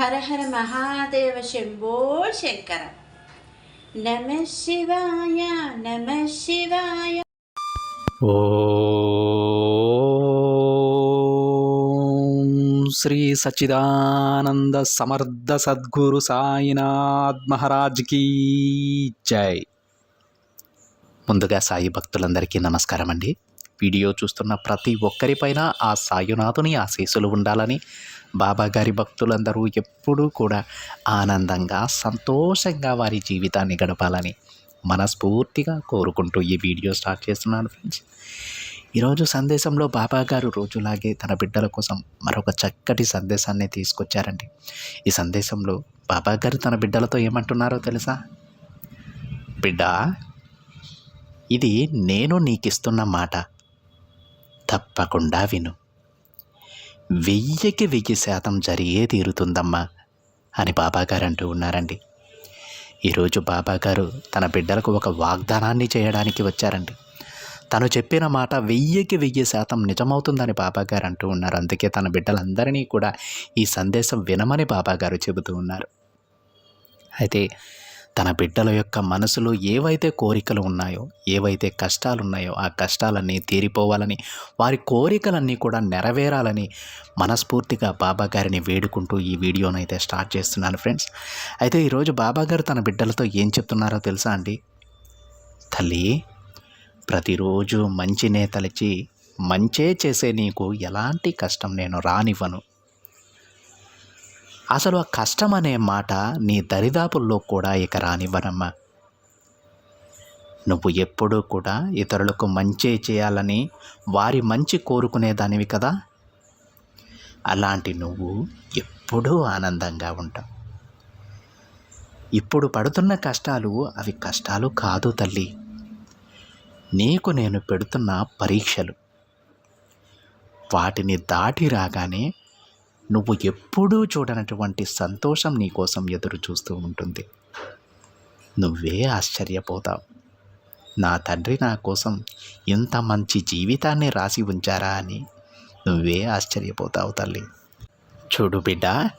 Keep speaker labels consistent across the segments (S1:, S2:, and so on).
S1: హర హర మహాదేవ శంభో శంకర. నమ శివాయ నమ శివాయ.
S2: ఓం శ్రీ సచిదానంద సమర్థ సద్గురు సాయినాథ్ మహారాజ్ కీ జై. ముందుగా సాయి భక్తులందరికీ నమస్కారం అండి వీడియో చూస్తున్న ప్రతి ఒక్కరిపైన ఆ సాయునాథుని ఆశీస్సులు ఉండాలని బాబాగారి భక్తులందరూ ఎప్పుడూ కూడా ఆనందంగా సంతోషంగా వారి జీవితాన్ని గడపాలని మనస్ఫూర్తిగా కోరుకుంటూ ఈ వీడియో స్టార్ట్ చేస్తున్నాను ఫ్రెండ్స్. ఈరోజు సందేశంలో బాబా గారు రోజులాగే తన బిడ్డల కోసం మరొక చక్కటి సందేశాన్ని తీసుకొచ్చారండి. ఈ సందేశంలో బాబా గారు తన బిడ్డలతో ఏమంటున్నారో తెలుసా? బిడ్డ ఇది నేను నీకిస్తున్న మాట. తప్పకుండా విను. వెయ్యికి వెయ్యి శాతం జరిగే తీరుతుందమ్మా అని బాబాగారు అంటూ ఉన్నారండి. ఈరోజు బాబాగారు తన బిడ్డలకు ఒక వాగ్దానాన్ని చేయడానికి వచ్చారండి. తను చెప్పిన మాట వెయ్యికి వెయ్యి శాతం నిజమవుతుందని బాబాగారు అంటూ ఉన్నారు. అందుకే తన బిడ్డలందరినీ కూడా ఈ సందేశం వినమని బాబాగారు చెబుతూ ఉన్నారు. అయితే తన బిడ్డల యొక్క మనసులో ఏవైతే కోరికలు ఉన్నాయో ఏవైతే కష్టాలు ఉన్నాయో ఆ కష్టాలన్నీ తీరిపోవాలని వారి కోరికలన్నీ కూడా నెరవేరాలని మనస్ఫూర్తిగా బాబా గారిని వేడుకుంటూ ఈ వీడియోను అయితే స్టార్ట్ చేస్తున్నాను ఫ్రెండ్స్. అయితే ఈరోజు బాబా గారు తన బిడ్డలతో ఏం చెప్తున్నారో తెలుసా అండి? తల్లి ప్రతిరోజు మంచినే తలచి మంచే చేసే నీకు ఎలాంటి కష్టం నేను రానివ్వను. అసలు ఆ కష్టం అనే మాట నీ దరిదాపుల్లో కూడా ఇక రానివ్వనమ్మా. నువ్వు ఎప్పుడూ కూడా ఇతరులకు మంచి చేయాలని వారి మంచి కోరుకునేదానివి కదా. అలాంటి నువ్వు ఎప్పుడూ ఆనందంగా ఉంటావు. ఇప్పుడు పడుతున్న కష్టాలు అవి కష్టాలు కాదు తల్లి. నీకు నేను పెడుతున్న పరీక్షలు. వాటిని దాటి రాగానే నువ్వు ఎప్పుడూ చూడనటువంటి సంతోషం నీ కోసం ఎదురు చూస్తూ ఉంటుంది. నువ్వే ఆశ్చర్యపోతావు. నా తండ్రి నా కోసం ఇంత మంచి జీవితాన్ని రాసి ఉంచారా అని నువ్వే ఆశ్చర్యపోతావు తల్లి. చూడు బిడ్డ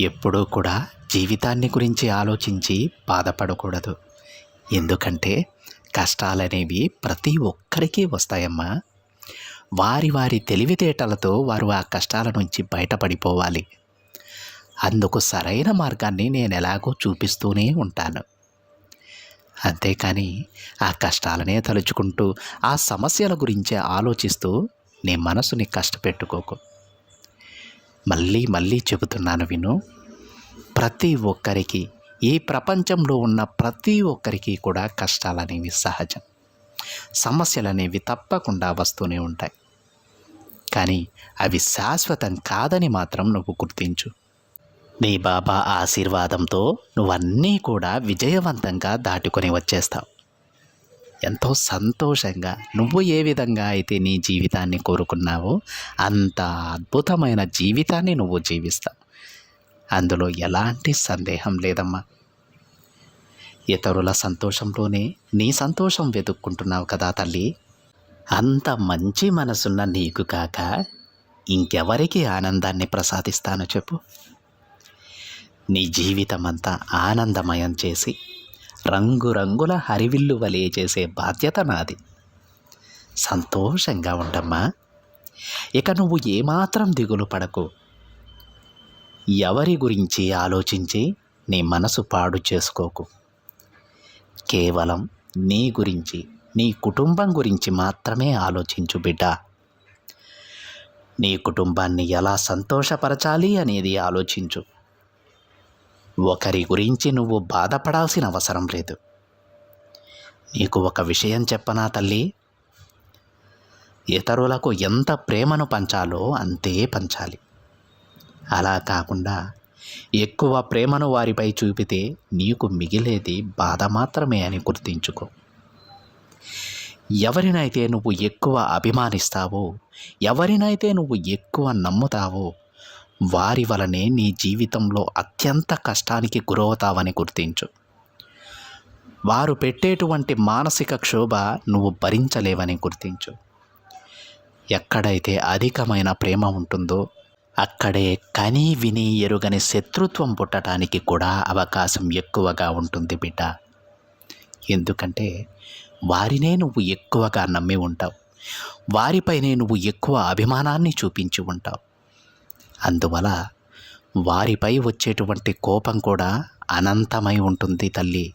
S2: ఎప్పుడూ కూడా జీవితాన్ని గురించి ఆలోచించి బాధపడకూడదు. ఎందుకంటే కష్టాలనేవి ప్రతి ఒక్కరికి వస్తాయమ్మా. వారి వారి తెలివితేటలతో వారు ఆ కష్టాల నుంచి బయటపడిపోవాలి. అందుకు సరైన మార్గాన్ని నేను ఎలాగో చూపిస్తూనే ఉంటాను. అంతేకాని ఆ కష్టాలనే తలుచుకుంటూ ఆ సమస్యల గురించే ఆలోచిస్తూ నీ మనసుని కష్టపెట్టుకోకు. మళ్ళీ మళ్ళీ చెబుతున్నాను విను ప్రతి ఒక్కరికి ఈ ప్రపంచంలో ఉన్న ప్రతి ఒక్కరికి కూడా కష్టాలనేవి సహజం. సమస్యలు అనేవి తప్పకుండా వస్తూనే ఉంటాయి. కానీ అవి శాశ్వతం కాదని మాత్రం నువ్వు గుర్తించు. నీ బాబా ఆశీర్వాదంతో నువ్వన్నీ కూడా విజయవంతంగా దాటుకొని వచ్చేస్తావు. ఎంతో సంతోషంగా నువ్వు ఏ విధంగా అయితే నీ జీవితాన్ని కోరుకున్నావో అంత అద్భుతమైన జీవితాన్ని నువ్వు జీవిస్తావు. అందులో ఎలాంటి సందేహం లేదమ్మా. ఇతరుల సంతోషంలోనే నీ సంతోషం వెతుక్కుంటున్నావు కదా తల్లి. అంత మంచి మనసున్న నీకు కాక ఇంకెవరికి ఆనందాన్ని ప్రసాదిస్తాను చెప్పు. నీ జీవితం అంతా ఆనందమయం చేసి రంగురంగుల హరివిల్లు వలే చేసే బాధ్యత నాది. సంతోషంగా ఉండమ్మా ఇక నువ్వు ఏమాత్రం దిగులు పడకు. ఎవరి గురించి ఆలోచించి నీ మనసు పాడు చేసుకోకు. కేవలం నీ గురించి నీ కుటుంబం గురించి మాత్రమే ఆలోచించు బిడ్డ. నీ కుటుంబాన్ని ఎలా సంతోషపరచాలి అనేది ఆలోచించు. ఒకరి గురించి నువ్వు బాధపడాల్సిన అవసరం లేదు. నీకు ఒక విషయం చెప్పనా తల్లి? ఇతరులకు ఎంత ప్రేమను పంచాలో అంతే పంచాలి. అలా కాకుండా ఎక్కువ ప్రేమను వారిపై చూపితే నీకు మిగిలేది బాధ మాత్రమే అని గుర్తించుకో. ఎవరినైతే నువ్వు ఎక్కువ అభిమానిస్తావో ఎవరినైతే నువ్వు ఎక్కువ నమ్ముతావో వారి వలనే నీ జీవితంలో అత్యంత కష్టానికి గురవుతావని గుర్తించు. వారు పెట్టేటువంటి మానసిక క్షోభ నువ్వు భరించలేవని గుర్తించు. ఎక్కడైతే అధికమైన ప్రేమ ఉంటుందో అక్కడే కని విని ఎరుగని శత్రుత్వం పుట్టడానికి కూడా అవకాశం ఎక్కువగా ఉంటుంది బిడ్డ. ఎందుకంటే వారినే నువ్వు ఎక్కువగా నమ్మి ఉంటావు. వారిపైనే నువ్వు ఎక్కువ అభిమానాన్ని చూపించి ఉంటావు. అందువల్ల వారిపై వచ్చేటువంటి కోపం కూడా అనంతమై ఉంటుంది తల్లి.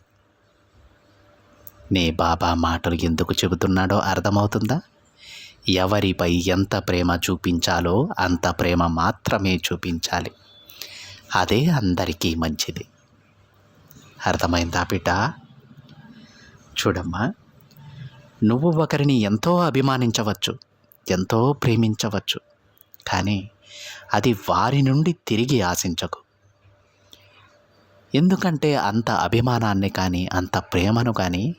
S2: నీ బాబా మాటలు ఎందుకు చెబుతున్నాడో అర్థమవుతుందా? ఎవరిపై ఎంత ప్రేమ చూపించాలో అంత ప్రేమ మాత్రమే చూపించాలి. అదే అందరికీ మంచిది. అర్థమైందా బిడ్డ చూడమ్మా నువ్వు ఒకరిని ఎంతో అభిమానించవచ్చు ఎంతో ప్రేమించవచ్చు కానీ అది వారి నుండి తిరిగి ఆశించకు. ఎందుకంటే అంత అభిమానాన్ని కానీ అంత ప్రేమను కానీ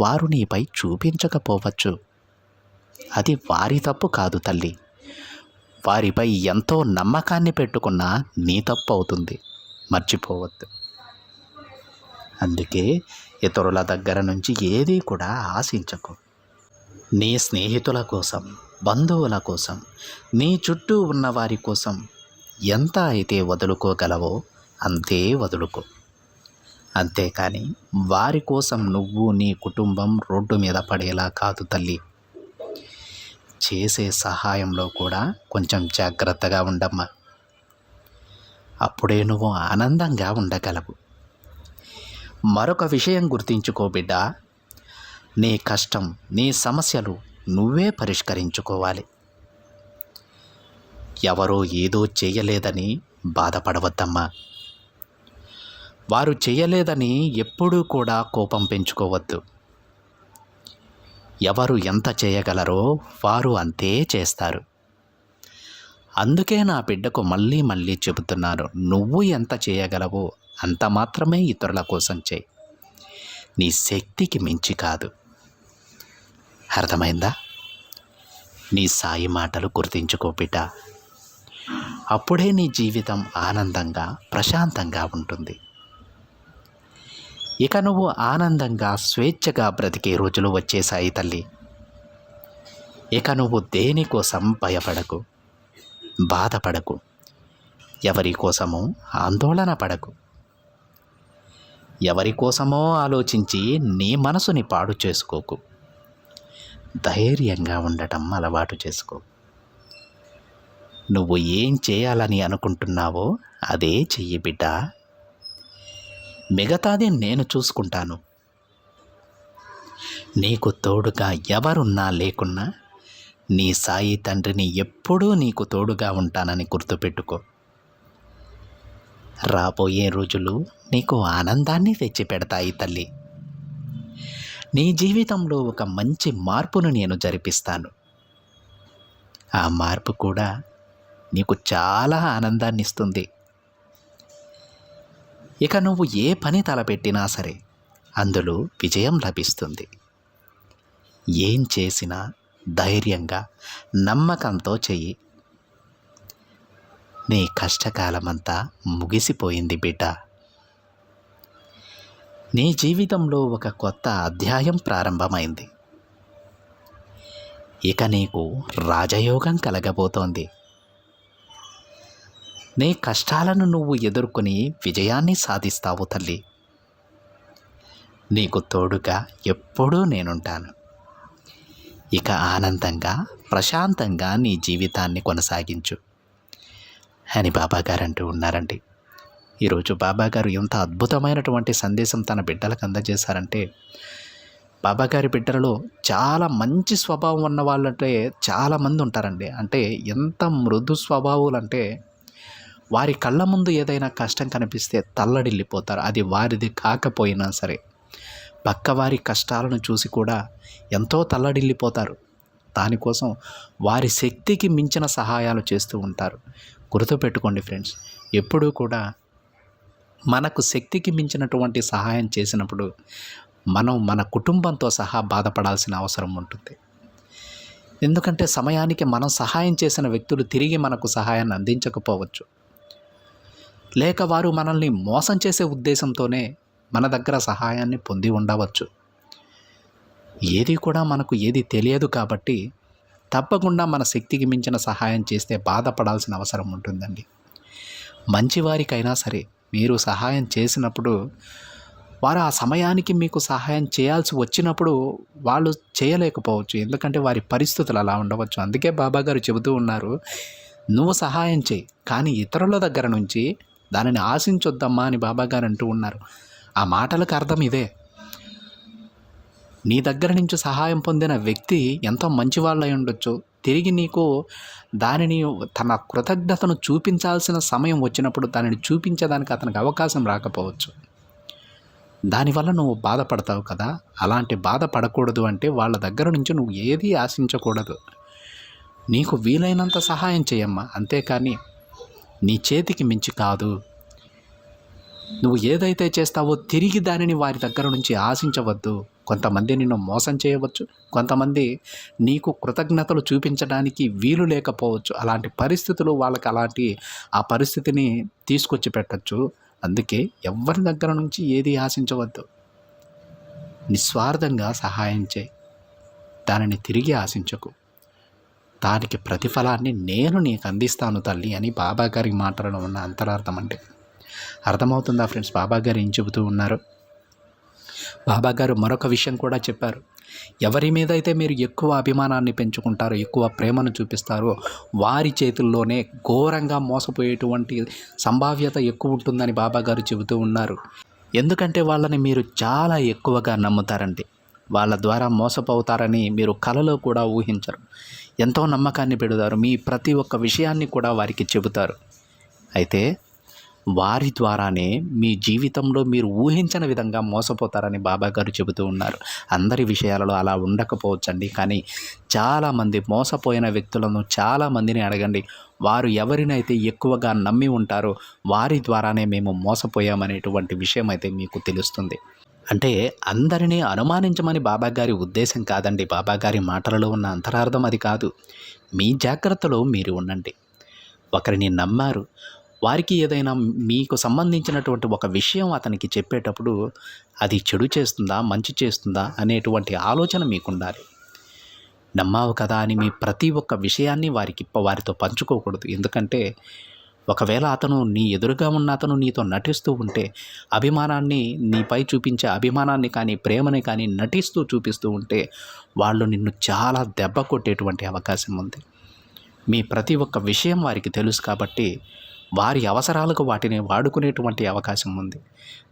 S2: వారు నీపై చూపించకపోవచ్చు. అది వారి తప్పు కాదు తల్లి. వారిపై ఎంతో నమ్మకాన్ని పెట్టుకున్నా నీ తప్పు అవుతుంది. మర్చిపోవద్దు. అందుకే ఇతరుల దగ్గర నుంచి ఏదీ కూడా ఆశించకు. నీ స్నేహితుల కోసం బంధువుల కోసం నీ చుట్టూ ఉన్న వారి కోసం ఎంత అయితే వదులుకోగలవో అంతే వదులుకో. అంతేకాని వారి కోసం నువ్వు నీ కుటుంబం రోడ్డు మీద పడేలా కాదు తల్లి. చేసే సహాయంలో కూడా కొంచెం జాగ్రత్తగా ఉండమ్మా. అప్పుడే నువ్వు ఆనందంగా ఉండగలవు. మరొక విషయం గుర్తించుకో బిడ్డ. నీ కష్టం నీ సమస్యలు నువ్వే పరిష్కరించుకోవాలి. ఎవరో ఏదో చేయలేదని బాధపడవద్దమ్మా. వారు చేయలేదని ఎప్పుడూ కూడా కోపం పెంచుకోవద్దు. ఎవరు ఎంత చేయగలరో వారు అంతే చేస్తారు. అందుకే నా బిడ్డకు మళ్ళీ మళ్ళీ చెబుతున్నాను నువ్వు ఎంత చేయగలవో అంత మాత్రమే ఇతరుల కోసం చేయి. నీ శక్తికి మించి కాదు. అర్థమైందా? నీ సాయి మాటలు గుర్తించుకో బిడ్డ. అప్పుడే నీ జీవితం ఆనందంగా ప్రశాంతంగా ఉంటుంది. ఇక నువ్వు ఆనందంగా స్వేచ్ఛగా బ్రతికే రోజులు వచ్చేసాయి తల్లి. ఇక నువ్వు దేనికోసం భయపడకు బాధపడకు ఎవరి కోసమో ఆందోళన పడకు. ఎవరి కోసమో ఆలోచించి నీ మనసుని పాడు చేసుకోకు. ధైర్యంగా ఉండటం అలవాటు చేసుకో. నువ్వు ఏం చేయాలని అనుకుంటున్నావో అదే చెయ్యి బిడ్డ. మిగతాది నేను చూసుకుంటాను. నీకు తోడుగా ఎవరున్నా లేకున్నా నీ సాయి తండ్రిని ఎప్పుడూ నీకు తోడుగా ఉంటానని గుర్తుపెట్టుకో. రాబోయే రోజులు నీకు ఆనందాన్ని తెచ్చిపెడతాయి తల్లి. నీ జీవితంలో ఒక మంచి మార్పును నేను జరిపిస్తాను. ఆ మార్పు కూడా నీకు చాలా ఆనందాన్ని ఇస్తుంది ఇక నువ్వు ఏ పని తలపెట్టినా సరే అందులో విజయం లభిస్తుంది. ఏం చేసినా ధైర్యంగా నమ్మకంతో చెయ్యి. నీ కష్టకాలమంతా ముగిసిపోయింది బిడ్డ. నీ జీవితంలో ఒక కొత్త అధ్యాయం ప్రారంభమైంది. ఇక నీకు రాజయోగం కలగబోతోంది. నీ కష్టాలను నువ్వు ఎదుర్కొని విజయాన్ని సాధిస్తావు తల్లి. నీకు తోడుగా ఎప్పుడూ నేనుంటాను. ఇక ఆనందంగా ప్రశాంతంగా నీ జీవితాన్ని కొనసాగించు. అని బాబాగారు అంటూ ఉన్నారండి. ఈరోజు బాబాగారు ఎంత అద్భుతమైనటువంటి సందేశం తన బిడ్డలకు అందజేశారంటే బాబాగారి బిడ్డలలో చాలా మంచి స్వభావం ఉన్న వాళ్ళంటే చాలామంది ఉంటారండి. అంటే ఎంత మృదు స్వభావాలు అంటే వారి కళ్ళ ముందు ఏదైనా కష్టం కనిపిస్తే తల్లడిల్లిపోతారు. అది వారిది కాకపోయినా సరే. పక్కవారి కష్టాలను చూసి కూడా ఎంతో తల్లడిల్లిపోతారు. దానికోసం వారి శక్తికి మించిన సహాయాలు చేస్తూ ఉంటారు. గుర్తుపెట్టుకోండి ఫ్రెండ్స్ ఎప్పుడూ కూడా మనకు శక్తికి మించినటువంటి సహాయం చేసినప్పుడు మనం మన కుటుంబంతో సహా బాధపడాల్సిన అవసరం ఉంటుంది. ఎందుకంటే సమయానికి మనం సహాయం చేసిన వ్యక్తులు తిరిగి మనకు సహాయాన్ని అందించకపోవచ్చు. లేక వారు మనల్ని మోసం చేసే ఉద్దేశంతోనే మన దగ్గర సహాయాన్ని పొంది ఉండవచ్చు. ఏది కూడా మనకు ఏది తెలియదు కాబట్టి తప్పకుండా మన శక్తికి మించిన సహాయం చేస్తే బాధపడాల్సిన అవసరం ఉంటుందండి. మంచివారికైనా సరే మీరు సహాయం చేసినప్పుడు వారు ఆ సమయానికి మీకు సహాయం చేయాల్సి వచ్చినప్పుడు వాళ్ళు చేయలేకపోవచ్చు. ఎందుకంటే వారి పరిస్థితులు అలా ఉండవచ్చు. అందుకే బాబాగారు చెబుతూ ఉన్నారు నువ్వు సహాయం చేయి. కానీ ఇతరుల దగ్గర నుంచి దానిని ఆశించొద్దమ్మా అని బాబా గారు అంటూ ఉన్నారు. ఆ మాటలకు అర్థం ఇదే. నీ దగ్గర నుంచి సహాయం పొందిన వ్యక్తి ఎంతో మంచివాళ్ళై ఉండొచ్చు. తిరిగి నీకు దానిని తన కృతజ్ఞతను చూపించాల్సిన సమయం వచ్చినప్పుడు దానిని చూపించేదానికి అతనికి అవకాశం రాకపోవచ్చు. దానివల్ల నువ్వు బాధపడతావు కదా. అలాంటి బాధపడకూడదు అంటే వాళ్ళ దగ్గర నుంచి నువ్వు ఏది ఆశించకూడదు. నీకు వీలైనంత సహాయం చేయమ్మా అంతేకాని నీ చేతికి మించి కాదు. నువ్వు ఏదైతే చేస్తావో తిరిగి దానిని వారి దగ్గర నుంచి ఆశించవద్దు. కొంతమంది నిన్ను మోసం చేయవచ్చు. కొంతమంది నీకు కృతజ్ఞతలు చూపించడానికి వీలు లేకపోవచ్చు. అలాంటి పరిస్థితులు వాళ్ళకి అలాంటి ఆ పరిస్థితిని తీసుకొచ్చి పెట్టచ్చు. అందుకే ఎవరి దగ్గర నుంచి ఏది ఆశించవద్దు. నిస్వార్థంగా సహాయం చేయి. దానిని తిరిగి ఆశించకు. దానికి ప్రతిఫలాన్ని నేను నీకు అందిస్తాను తల్లి అని బాబా గారి మాటలలో ఉన్న అంతరార్థం అంటే. అర్థమవుతుందా ఫ్రెండ్స్? బాబా గారు ఏం చెబుతూ ఉన్నారు? బాబా గారు మరొక విషయం కూడా చెప్పారు. ఎవరి మీద అయితే మీరు ఎక్కువ అభిమానాన్ని పెంచుకుంటారో ఎక్కువ ప్రేమను చూపిస్తారో వారి చేతుల్లోనే ఘోరంగా మోసపోయేటువంటి సంభావ్యత ఎక్కువ ఉంటుందని బాబా గారు చెబుతూ ఉన్నారు. ఎందుకంటే వాళ్ళని మీరు చాలా ఎక్కువగా నమ్ముతారండి. వాళ్ళ ద్వారా మోసపోతారని మీరు కలలో కూడా ఊహించరు. ఎంతో నమ్మకాన్ని పెడతారు. మీ ప్రతి ఒక్క విషయాన్ని కూడా వారికి చెబుతారు. అయితే వారి ద్వారానే మీ జీవితంలో మీరు ఊహించని విధంగా మోసపోతారని బాబా గారు చెబుతూ ఉన్నారు. అందరి విషయాలలో అలా ఉండకపోవచ్చండి. కానీ చాలామంది మోసపోయిన వ్యక్తులను చాలామందిని అడగండి. వారు ఎవరినైతే ఎక్కువగా నమ్మి ఉంటారో వారి ద్వారానే మేము మోసపోయామనేటువంటి విషయం అయితే మీకు తెలుస్తుంది. అంటే అందరినీ అనుమానించమని బాబాగారి ఉద్దేశం కాదండి. బాబాగారి మాటలలో ఉన్న అంతరార్థం అది కాదు. మీ జాగ్రత్తలో మీరు ఉండండి. ఒకరిని నమ్మారు. వారికి ఏదైనా మీకు సంబంధించినటువంటి ఒక విషయం అతనికి చెప్పేటప్పుడు అది చెడు చేస్తుందా మంచి చేస్తుందా అనేటువంటి ఆలోచన మీకు ఉండాలి నమ్మావు కదా అని మీ ప్రతి ఒక్క విషయాన్ని వారికి వారితో పంచుకోకూడదు. ఎందుకంటే ఒకవేళ అతను నీ ఎదురుగా ఉన్న అతను నీతో నటిస్తూ ఉంటే అభిమానాన్ని నీపై చూపించే అభిమానాన్ని కానీ ప్రేమని కానీ నటిస్తూ చూపిస్తూ ఉంటే వాళ్ళు నిన్ను చాలా దెబ్బ కొట్టేటువంటి అవకాశం ఉంది. మీ ప్రతి ఒక్క విషయం వారికి తెలుసు కాబట్టి వారి అవసరాలకు వాటిని వాడుకునేటువంటి అవకాశం ఉంది.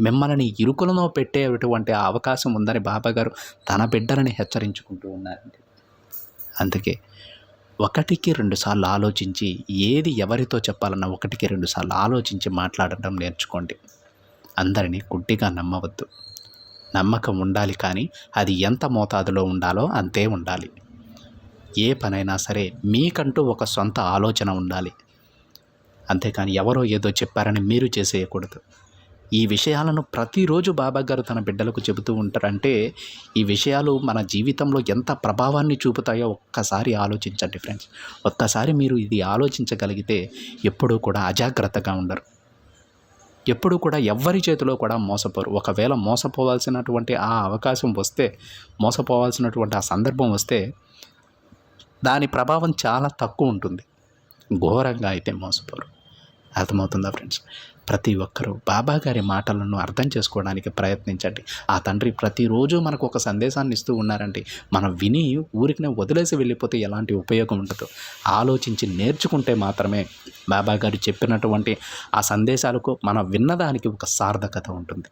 S2: మిమ్మల్ని ఇరుకులను పెట్టేటువంటి అవకాశం ఉందని బాబాగారు తన బిడ్డలని హెచ్చరించుకుంటూ ఉన్నారండి. అందుకే ఒకటికి రెండుసార్లు ఆలోచించి ఏది ఎవరితో చెప్పాలన్నా ఒకటికి రెండుసార్లు ఆలోచించి మాట్లాడటం నేర్చుకోండి. అందరినీ గుడ్డిగా నమ్మవద్దు. నమ్మకం ఉండాలి కానీ అది ఎంత మోతాదులో ఉండాలో అంతే ఉండాలి. ఏ పనైనా సరే మీకంటూ ఒక సొంత ఆలోచన ఉండాలి. అంతేకాని ఎవరో ఏదో చెప్పారని మీరు చేసేయకూడదు. ఈ విషయాలను ప్రతిరోజు బాబా గారు తన బిడ్డలకు చెబుతూ ఉంటారంటే ఈ విషయాలు మన జీవితంలో ఎంత ప్రభావాన్ని చూపుతాయో ఒక్కసారి ఆలోచించండి ఫ్రెండ్స్. ఒక్కసారి మీరు ఇది ఆలోచించగలిగితే ఎప్పుడూ కూడా అజాగ్రత్తగా ఉండరు. ఎప్పుడూ కూడా ఎవ్వరి చేతిలో కూడా మోసపోరు. ఒకవేళ మోసపోవాల్సినటువంటి ఆ అవకాశం వస్తే మోసపోవాల్సినటువంటి ఆ సందర్భం వస్తే దాని ప్రభావం చాలా తక్కువ ఉంటుంది. ఘోరంగా అయితే మోసపోరు. అర్థమవుతుందా ఫ్రెండ్స్ ప్రతి ఒక్కరూ బాబా గారి మాటలను అర్థం చేసుకోవడానికి ప్రయత్నించండి. ఆ తండ్రి ప్రతిరోజు మనకు ఒక సందేశాన్ని ఇస్తూ ఉన్నారండి. మనం విని ఊరికినే వదిలేసి వెళ్ళిపోతే ఎలాంటి ఉపయోగం ఉండదు. ఆలోచించి నేర్చుకుంటే మాత్రమే బాబా గారు చెప్పినటువంటి ఆ సందేశాలకు మనం విన్నదానికి ఒక సార్థకత ఉంటుంది.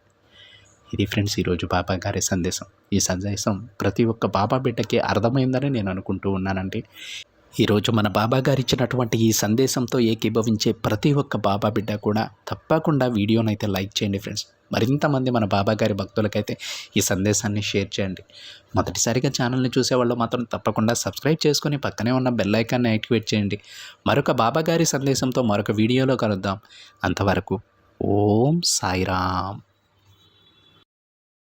S2: ఇది ఫ్రెండ్స్ ఈరోజు బాబా గారి సందేశం. ఈ సందేశం ప్రతి ఒక్క బాబా బిడ్డకి అర్థమైందని నేను అనుకుంటూ ఉన్నానండి. ఈరోజు మన బాబా గారు ఇచ్చినటువంటి ఈ సందేశంతో ఏకీభవించే ప్రతి ఒక్క బాబా బిడ్డ కూడా తప్పకుండా వీడియోనైతే లైక్ చేయండి ఫ్రెండ్స్. మరింతమంది మన బాబా గారి భక్తులకైతే ఈ సందేశాన్ని షేర్ చేయండి. మొదటిసారిగా ఛానల్ని చూసేవాళ్ళు మాత్రం తప్పకుండా సబ్స్క్రైబ్ చేసుకొని పక్కనే ఉన్న బెల్ ఐకాన్ని యాక్టివేట్ చేయండి. మరొక బాబా గారి సందేశంతో మరొక వీడియోలో కలుద్దాం. అంతవరకు ఓం సాయిరామ్.